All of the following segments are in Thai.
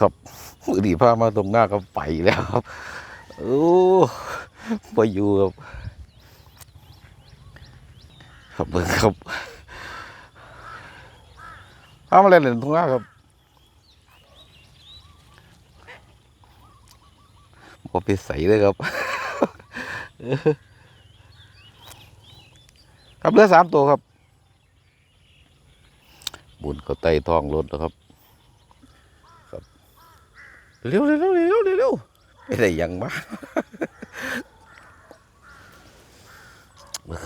ครับมือดีพามาตรงหน้าก็ไปแล้วครับโอ้ไปอยู่ครับครับเบิ่งครับพามาเล่นเล่นตรงหน้าครับบ่ไปใส่เลยครับครับเหลือสามตัวครับ บุญเขาไต่ทองรถแล้วครับ เร็วเร็วเร็วเร็วเร็วไม่ได้ยังมา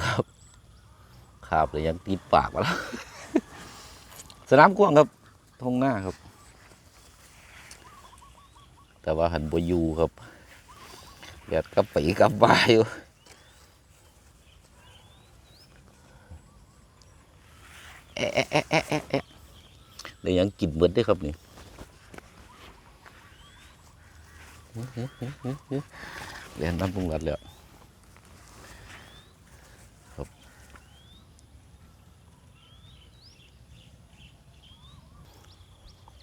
ครับขาบเลยยังติดปากมาแล้วสนามกว้างครับทงหน้าครับ แต่ว่าหันบอยู่ครับแดดกับปีกับบายอยู่แอะแอะแอะแอะแอะแอะเดี๋ยวยังกินเหมือนได้ครับนี่ เรียนน้ำปรุงรสแล้วครับ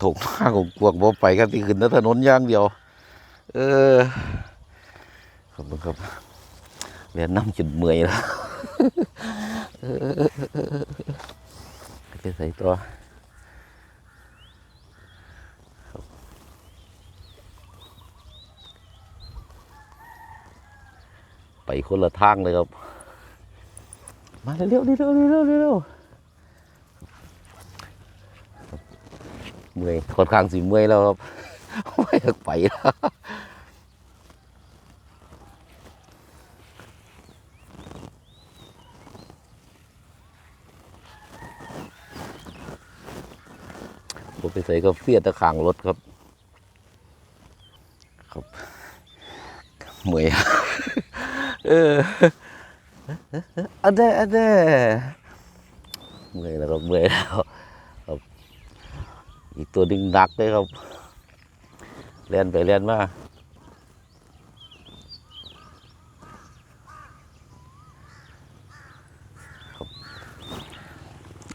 ถงหน้าของกวางบ่ไปกันที่ขึ้นถนนย่างเดียว เออครับผมครับเรียนน้ำจนเมื่อยแล้วไปใส่ตัวครับ ไปคนละทางเลยครับ มาเร็วๆเร็วๆเร็วๆเร็วๆครับเมื่อยค่อนข้างสิเมื่อยแล้วครับไม่อยากไปแล้วผมไปใส่ก็เฟียดตะขางรถครับ ครับ เมื่อย เอออันเด้ออันเด้อเมื่อยแล้วครับเมื่อยแล้วครับอีกตัวดึงดักเลยครับเลียนไปเลียนมา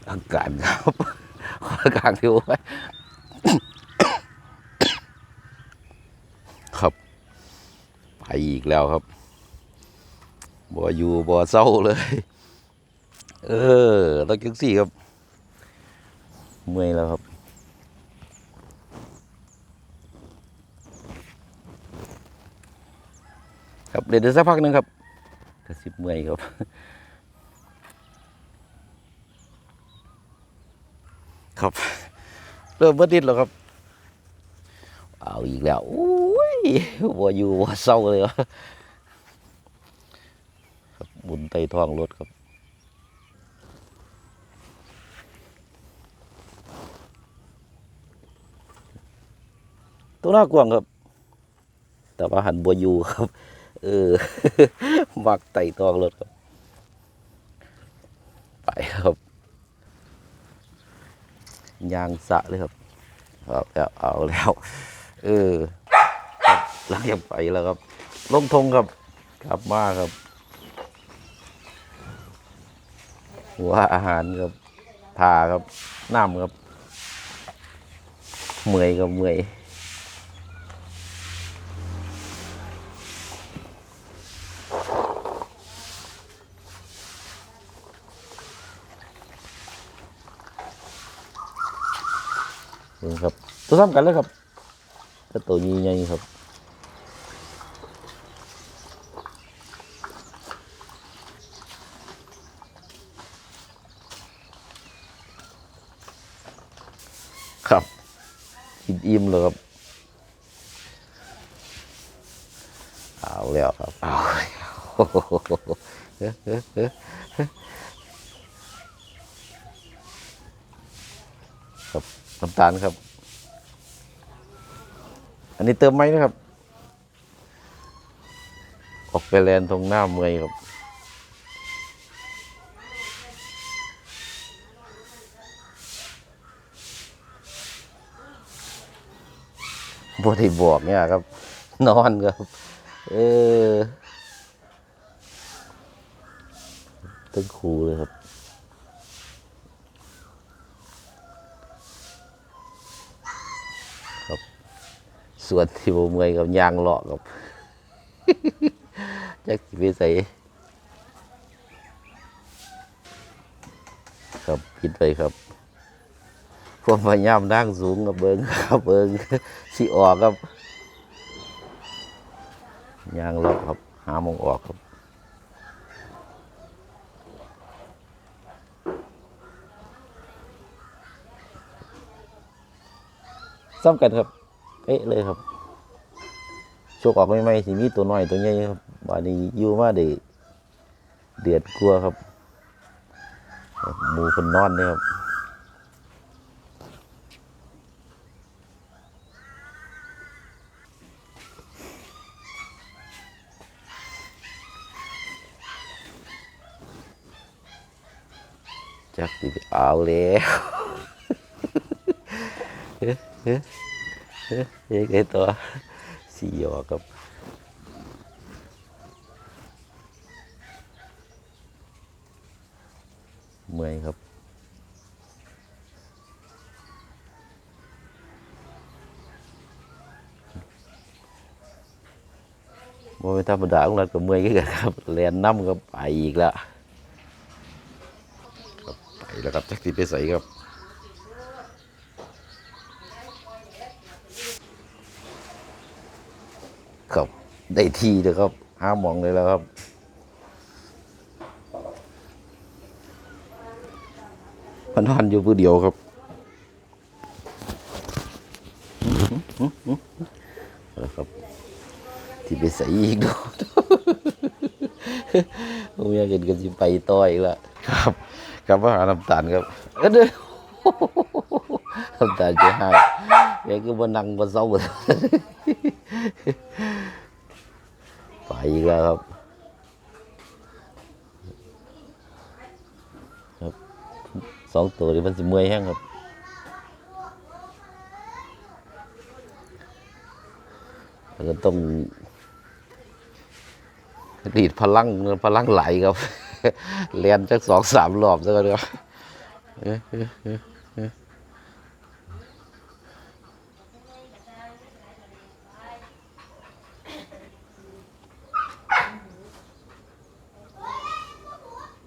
อากาศครับอากาศที่โอ้ยครับ ไปอีกแล้วครับ บ่อยู่บ่เศร้าเลย เออต้องจังสี่ครับ เมื่อยแล้วครับ ครับเดี๋ยวเดี๋ยวสักพักหนึงครับกระสิบเมื่อยครับครับเริ่มเบิดดิดแล้วครับ เอาอีกแล้วโอ้ยว่อยู่ว่เศร้าเลยวะครั บุญไตท้องรถครับตัวหน้ากว้างครับ แต่ว่าหันบัวอยู่ครับ เออ มักไต่ท้องรถครับ ไปครับยางสะเลยครับเอาแล้วเอาแล้ว เออหลังจากไปแล้วครับ ลงทงครับ กลับมาครับ หัวอาหารครับทาครับน้ำครับเมื่อยครับเมื่อยครับ ตัวซ้ำกันเลยครับก็ตัวนี้ใหญ่ครับครับ อิ่มเลยครับเอาแล้วครับเอาครับน้ำตาลครับ อันนี้เติมไหมนะครับ ออกไปแลนตรงหน้าเมอยครับ บได้บอกเนี่ยครับ นอนครับ เออตึ้งครูเลยครับครับ ส่วนที่บ่เมื่อยกับยางเลาะกับจักสิไปใส่ครับคิดไปครับ ความพยายามนั่งสูงกับเบิงครับเบิงสิออกครับยางเลาะครับ หามองออกครับซ้ำกันครับเป๊ะเลยครับโชคออกใหม่สิมีตัวน้อยตัวใหญ่ครับบาดนี้อยู่มาได้เดือดกลัวครับครับหมูคนนอนเนี่ยครับ จักสิเอาแล้วเฮ้เฮ้เฮ้เฮ้ไอตัวสีหยอกครับเมื่อยครับบ่เป็นธรรมดาของเราก็เมื่อยกันครับแลนน้ำก็ไปอีกแล้ว ครับไปแล้วครับจักสิไปใส่ครับครับได้ทีเด้อครับห้ามองเลยแล้วครับพันพันอยู่ผู้เดียวครับแล้วครับ ที่ไปใส่อีกดูผมอยากเห็นกันสิไปต่ออีกแล้วครับ กลับมาหาน้ำตาลครับเออเด้อน้ำตาลจะให้แกก็มานั่งมาเศร้าไปอีกแล้วครับครับสองตัวนี้มันสิเมื่อยแห้งครับก็ต้องดีดพลังพลังไหลครับ เรียนจักสองสามรอบซะก่อนครับเอ๊ะเอ๊ะเอ๊ะเอ๊ะ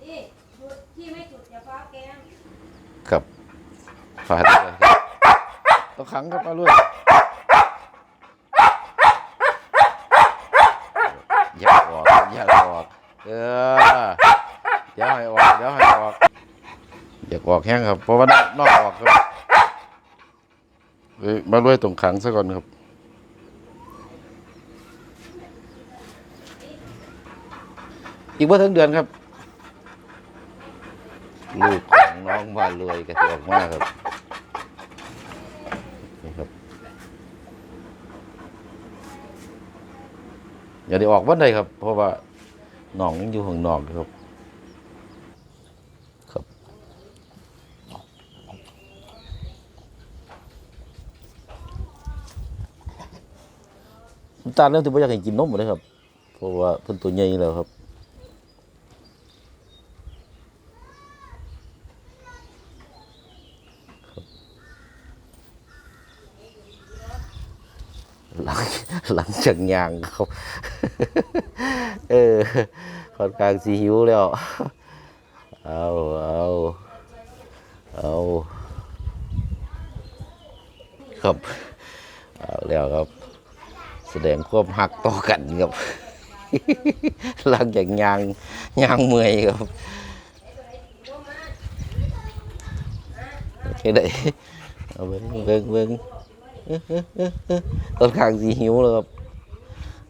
นี่จุดที่ไม่จุดอย่าฟ้าแกงครับฟาดเลยต้องขังครับมาด้วยอย่าออกอย่าออกเออ เดี๋ยวให้ออกเดี๋ยวให้ออกอยากออกแห้งครับเพราะว่านอกออกครับเอ้ยมาด้วยตรงขังซะก่อนครับอีกว่าถึงเดือนครับ ลูกของน้องมารวยกันออกมาครับนี่ครับอย่าได้ออกวันใดครับ เพราะว่าน้องยังอยู่ข้างนอกอยู่ครับครับ ตาเริ่มที่ว่าอยากให้กินนมหมดเลยครับ เพราะว่าเพิ่นตัวใหญ่แล้วครับหลังหลังจากยางครับเออค่อนข้างสีหิวแล้ว เอาเอาเอาครับ เอาแล้วครับ สดงความหักต่อกันครับหลังจากยางยางเมื่อยครับโอเคได้เอาเบิ้งเบิ้งเบิ้งค่อนขางสีหิวแล้วครับ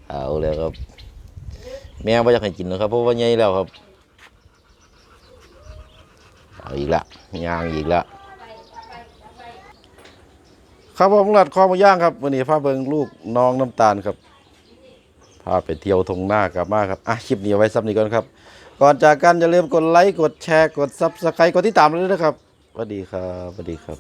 เอาแล้วครับ แม่ไม่อยากให้กินนะครับ เพราะว่าใหญ่แล้วครับ เอาอีกละยางอีกละ ครับผมหลัดคอมาย่างครับวันนี้พาเบิงลูกน้องน้ำตาลครับพาไปเที่ยวทงหน้ากลับมาครับอะคลิปนี้ไว้ซ้ำนี้ก่อนครับ ก่อนจากกันอย่าลืมกดไลค์กดแชร์กดซับสไครต์กดติดตามเลยนะครับสวัสดีครับสวัสดีครับ